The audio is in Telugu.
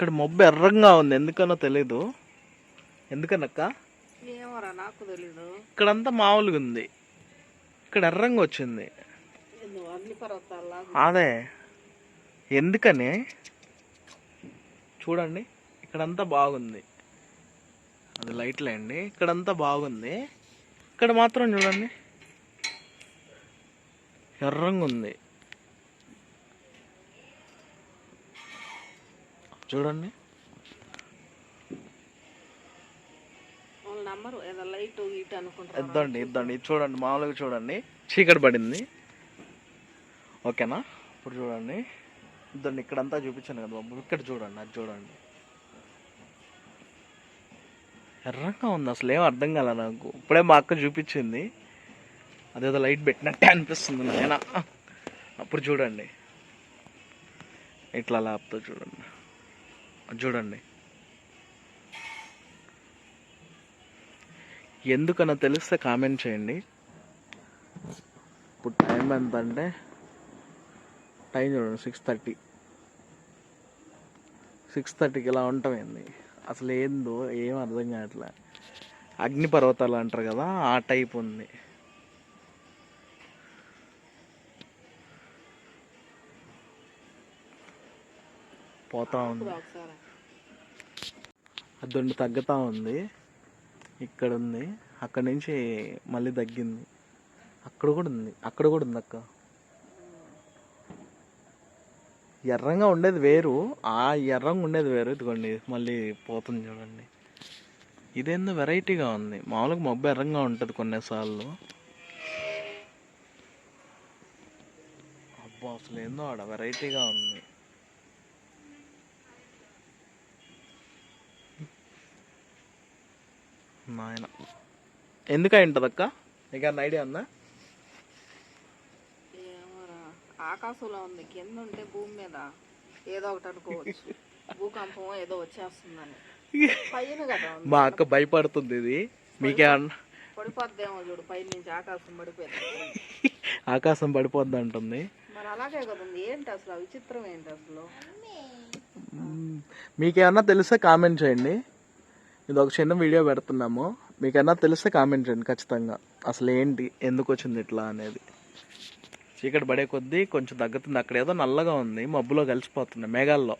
ఇక్కడ మబ్బు ఎర్రంగా ఉంది. ఎందుకనో తెలీదు. ఎందుకనక్క? ఏమోరా నాకు తెలీదు. ఇక్కడంతా మామూలుగా ఉంది. ఇక్కడ ఎర్రంగా వచ్చింది. అదే. ఎందుకని? చూడండి. ఇక్కడంతా బాగుంది. అది లైట్లే అండి ఇక్కడంతా బాగుంది. ఇక్కడ మాత్రం చూడండి. ఎర్రంగా ఉంది. చూడండి. ఇద్దండి ఇద్దండి. ఇది చూడండి మామూలుగా చూడండి. చీకటి పడింది. ఓకేనా? ఇప్పుడు చూడండి. ఇద్దండి ఇక్కడంతా చూపించాను కదా బాబు. ఇక్కడ చూడండి అది చూడండి. ఎర్రగా ఉంది అసలు ఏం అర్థం కాలే నాకు. ఇప్పుడే మా అక్క చూపించింది. అదేదో లైట్ పెట్టినట్టే అనిపిస్తుంది నాయన. అప్పుడు చూడండి. ఇట్లా లాపుతో చూడండి. చూడండి. ఎందుకన్నా తెలిస్తే కామెంట్ చేయండి. ఇప్పుడు టైం ఎంత అంటే టైం చూడండి సిక్స్ థర్టీ సిక్స్ థర్టీకి ఇలా ఉంటామైంది అసలు ఏందో ఏం అర్థం కావట్లే. అగ్నిపర్వతాలు అంటారు కదా ఆ టైప్ ఉంది. పోతా ఉంది. అదొండి తగ్గుతా ఉంది. ఇక్కడ ఉంది. అక్కడ నుంచి మళ్ళీ తగ్గింది. అక్కడ కూడా ఉంది. అక్కడ కూడా ఉంది అక్క. ఎర్రంగా ఉండేది వేరు. ఆ ఎర్రంగా ఉండేది వేరు. ఇదిగోండి మళ్ళీ పోతుంది చూడండి. ఇదేందో వెరైటీగా ఉంది. మామూలుగా మబ్బు ఎర్రంగా ఉంటుంది కొన్నిసార్లు. అబ్బా అసలు ఏందో ఆడ వెరైటీగా ఉంది. నాయన. ఎందుకై ఉంటుంది అక్క నీకు అన్న ఐడియా ఉందా? ఏమోరా ఆకాశంలో ఉంది. కింద ఉంటే భూమి మీద ఏదో ఒకటి అనుకోవచ్చు. భూకంపం ఏదో వచ్చేస్తుందని. పైన కదా ఉంది. మా అక్క భయపడుతుంది ఇది. మీకే అన్న పడిపోద్దేమో చూడు. పైన నుంచి ఆకాశం పడిపోయింది. ఆకాశం పడిపోద్ది అంటుంది. మరి అలాగే కదా ఉంది. ఏంటి అసలు? ఆ విచిత్రం ఏంటి అసలు. మీకేమన్నా తెలిస్తే కామెంట్ చేయండి. ఇది ఒక చిన్న వీడియో పెడుతున్నాము. మీకన్నా తెలిస్తే కామెంట్ చేయండి ఖచ్చితంగా. అసలు ఏంటి ఎందుకు వచ్చింది ఇట్లా అనేది. చీకటి పడే కొద్దీ కొంచెం తగ్గుతుంది. అక్కడ ఏదో నల్లగా ఉంది. మబ్బులో కలిసిపోతుంది. మేఘాల్లో.